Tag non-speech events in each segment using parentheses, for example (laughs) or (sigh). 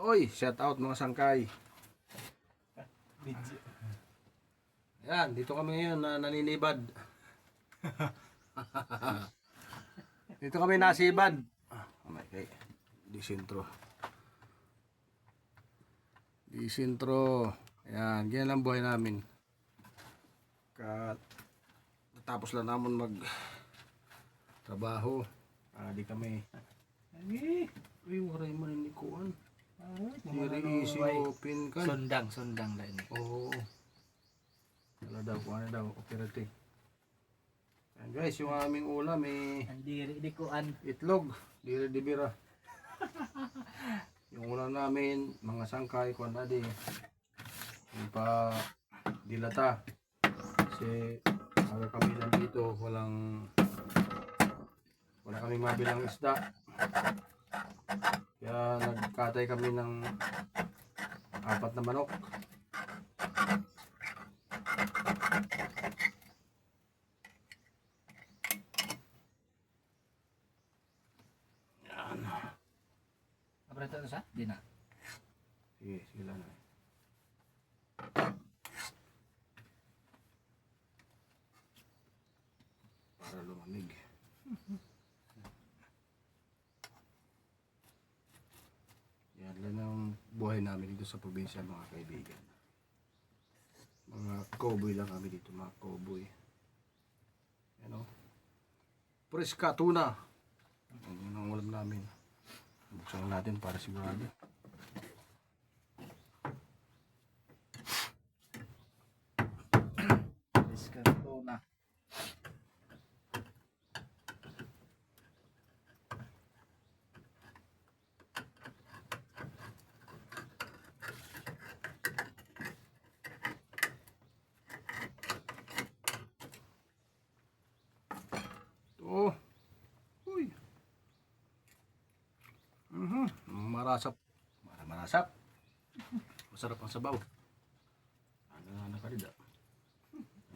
Oy, shout out mga sangkay. Yan, dito kami ngayon na naninibad. dito kami nasibad. Ah, okay. Disintro. Disintro. Yan, ganyan lang buhay namin. Kat tapos lang namin mag trabaho. Ah, di kami. Ay, Uy, waray man ni Kuan. Ay, Diri easy open kan. Sundang, sundang lang ini. Oo. Wala daw, ano daw, operative. Yan guys, yung aming ulam eh, Andiri di kuan. itlog, diri di bira. yung ulam namin, mga sangkay, kung ano di, yung pa dilata. Kasi, aga kami lang dito, walang, wala kami mabilang isda. Kaya nagkatay kami ng apat na manok. Yan. Abrata na sa? Di na. Sige, sige lang. eh. Para lumamig. Yan lang ang buhay namin dito sa probinsya mga kaibigan. Mga cowboy lang kami dito, mga cowboy. Yan o. Preska, tuna. Yan ang ulam namin. Buksan natin para sigurado. Diskanto na. Oh. Uy. Mhm. Marasap. Marasap. Masarap ang sabaw. Ano na nakalida.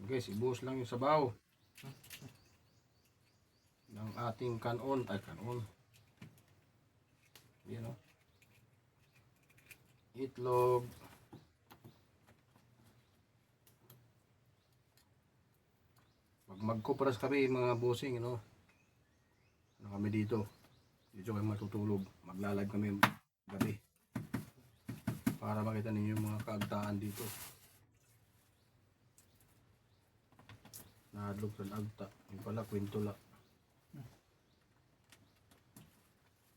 Guys, ibuhos lang yung sabaw. ng ating kanon. Ay, kanon. Yan o. Itlog. Pag magkupras kami mga bossing, ano, ano kami dito. Dito kami matutulog. Maglalag kami gabi. Para makita ninyo yung mga kaagtaan dito. Nahadlok sa agta. Yung pala, kwento la.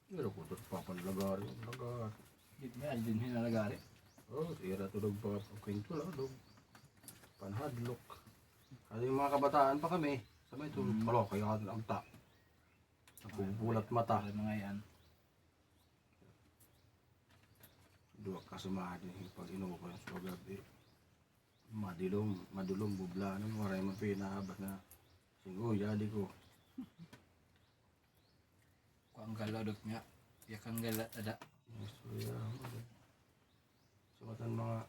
Pero kung ito papanlagari, lagar. Di may aldin hinalagari. Oh, tira tulog pa kwento la, dog. Panhadlok. Kasi yung mga kabataan pa kami, sabay tulog Mm. pala, kaya agta. Nagbubulat mata. Mga yan. Dua kasamahan din yung pag yung sugad eh. Madilong, madulong bubla ng maray mo pinahabas na singgo, yadi ko. Kuang galadok niya. Yakang galat ada. So, yeah, so, matan mga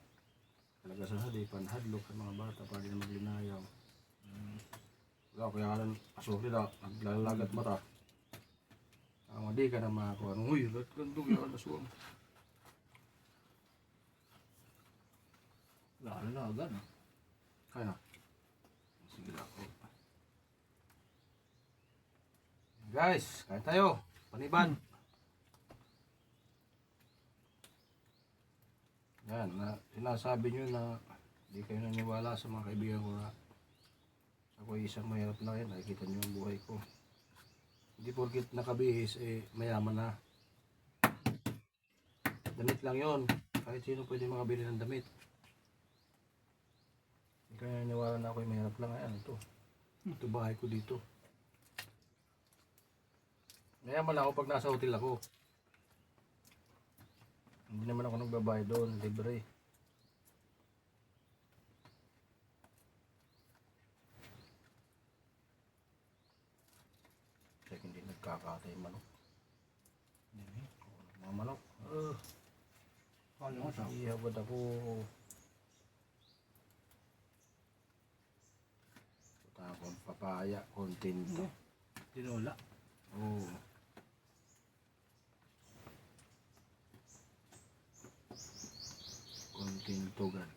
talaga sa hadi, panhadlok sa mga bata para din maglinayaw. Mm. Wala, kaya ka nang asukli na, naglalagat mata. Ang di ka na makakuha, huy, lat kandog yan, nasuwang. Lalo na agad. no? Kaya. Sige lang ako. Guys, kain tayo. Paniban. Yan, na, sinasabi nyo na hindi kayo naniwala sa mga kaibigan ko na ako ay isang mahirap na rin. Nakikita nyo ang buhay ko. Hindi porkit nakabihis, eh, mayaman na. Damit lang yon Kahit sino pwede makabili ng damit. Hindi kayo naniwala na ako ay mahirap lang. Ayan, ito. Ito bahay ko dito. Mayaman lang ako pag nasa hotel ako. Hindi naman ako nagbabayad doon, libre. Kaya hindi nagkakatay yung manok. Dili. Mga manok. Uh, Ano sa? Ihabad ako. Puta akong papaya, kontento. Tinola. Oo. Kunting tugan.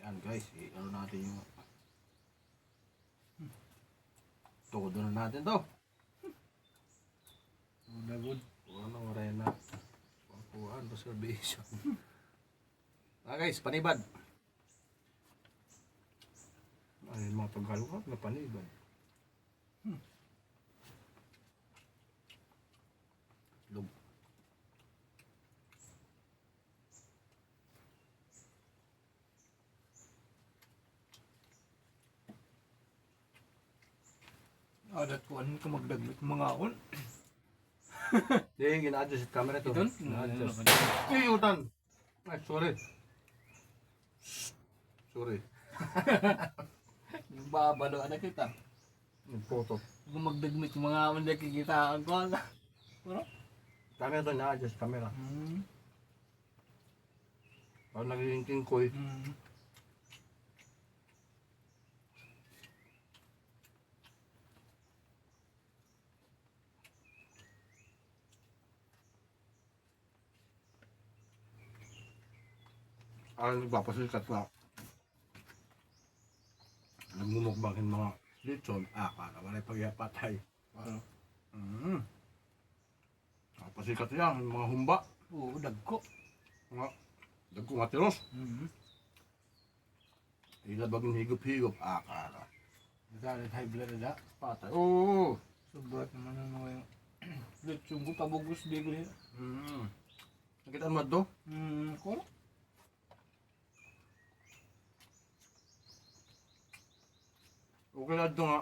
Yan guys, i-ano natin yung todo na natin to. Una good. Ano, arena. Pangkuhan, reservation. (laughs) ah guys, panibad. Ano yung mga paghalukap na panibad. Hmm. Lug. Adat ko ano ka magdaglit mga on. (coughs) Hindi, gina-adjust camera to. Iton? Gina-adjust. Ay, utan! Ay, sorry. Sorry. (laughs) Yung babalo na kita. Yung photo. Kung magdagmit yung mga on nakikita ko. Pero? Camera to, na-adjust camera. Hmm. Parang nagiging king koy. Ang nagpapasikat na. Nagmumukbangin mga lechon. Ah, para wala pagyapatay. Ano? Mm. Napasikat yan, yung mga humba. Oo, dagko. Mga dagkong atiros. Hmm. Ilabag yung higop-higop. Ah, kara. Nagalit high blood na da. Patay. Oo. Sobrang naman ang mga yung (clears throat) lechong ko, pabugos di ko nila. Mm. Nakita mo to? Hmm, ko? Okay na ito nga.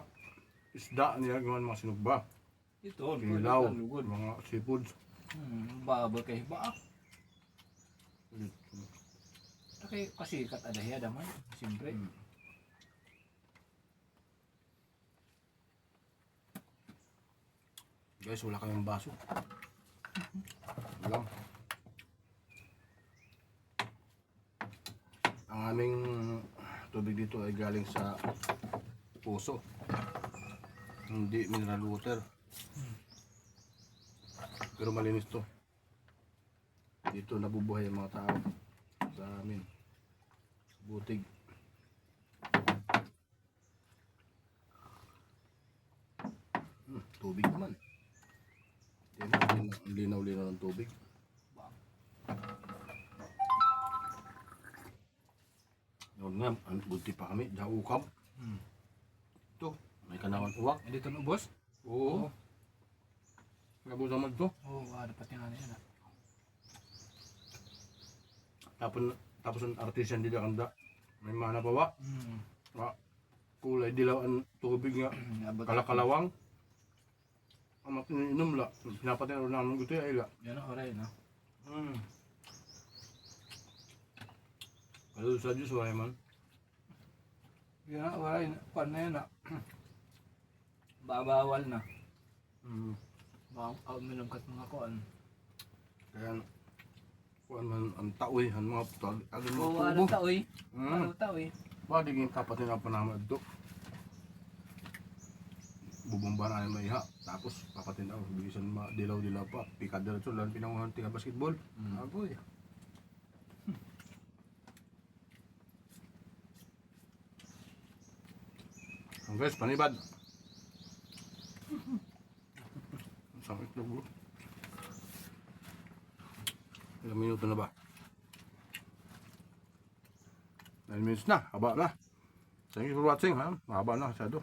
Isda niya gawan mga sinugba. Ito, Kilaw. lugod. Mga seafoods. Hmm, babal kay ba? Kay kasi kat ada hiya daman, siyempre. Mm. Guys, wala kaming baso. Lang. Ang aming tubig dito ay galing sa puso. Hindi mineral water. Pero malinis to. Dito nabubuhay ang mga tao sa amin. Butig. Hmm, tubig naman. Linaw-linaw ng tubig. Noon nga, ang bunti pa kami, daukam. Hmm. Kanawan uwak. Eh, dito no, boss? Oo. Gabo naman to. Oo, oh, ah, dapat yung ano yan ah. Tapos, tapos ang artisan dito kanda. May mana bawa. Hmm. Ah, kulay dilaw ang tubig nga. Abot. Kalakalawang. Ang matininom la. Pinapatay na namin gusto ay la. Yan ang oray, no? Hmm. Kalau sa Diyos, wala man. Yan ang oray, pan na yan ah. Babawal na. Hmm. Baka out minum kat mga kuan. Kaya, kuan man ang taoy, ang mga tawag, agad mga Oo, tubo. ano taoy? Hmm. Ano taoy? Ba, di yung kapatid na panama ito. Bubomba na may iha. Tapos, papatin ako. Bilisan ma dilaw-dilaw pa. Pikadal ito. Lang pinanguhan tiga basketball. Mm. Agoy. Ang guys, panibad. Ilang minuto na ba? 9 minutes na, haba na. Thank you for watching. Mahaba na masyado.